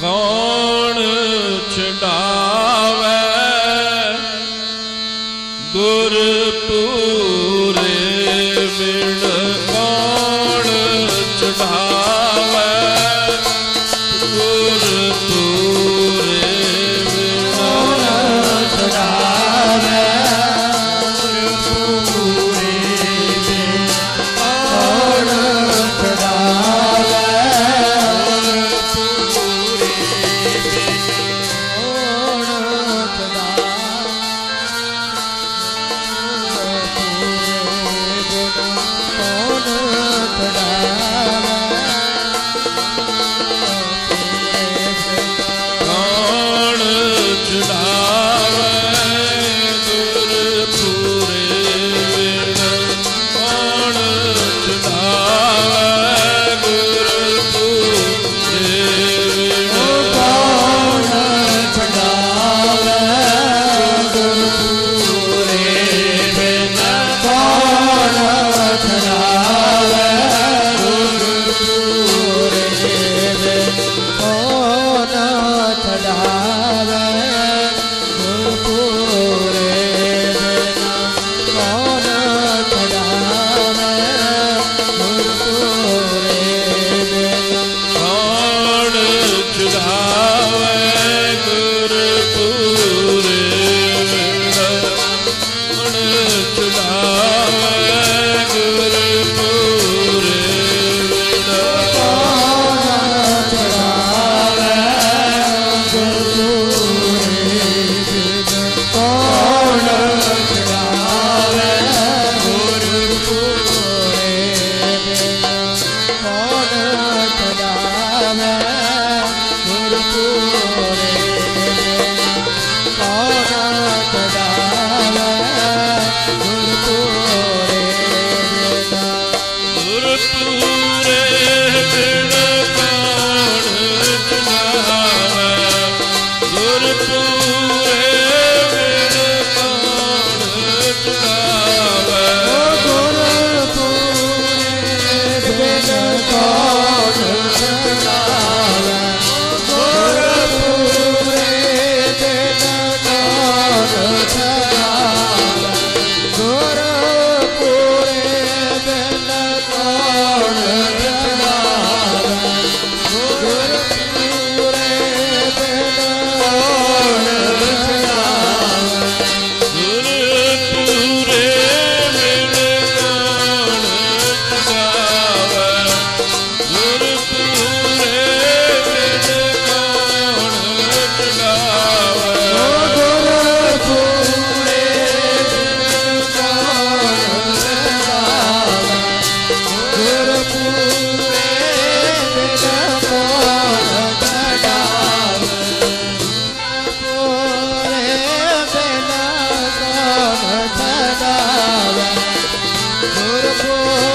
ਕੌਣ ਛਡਾਵੇ? ਗੁਰ ਪੂਰੇ ਵਿਣ ਕੌਣ ਚੜਾਵੇ ਗੁਰ ਕੌਣ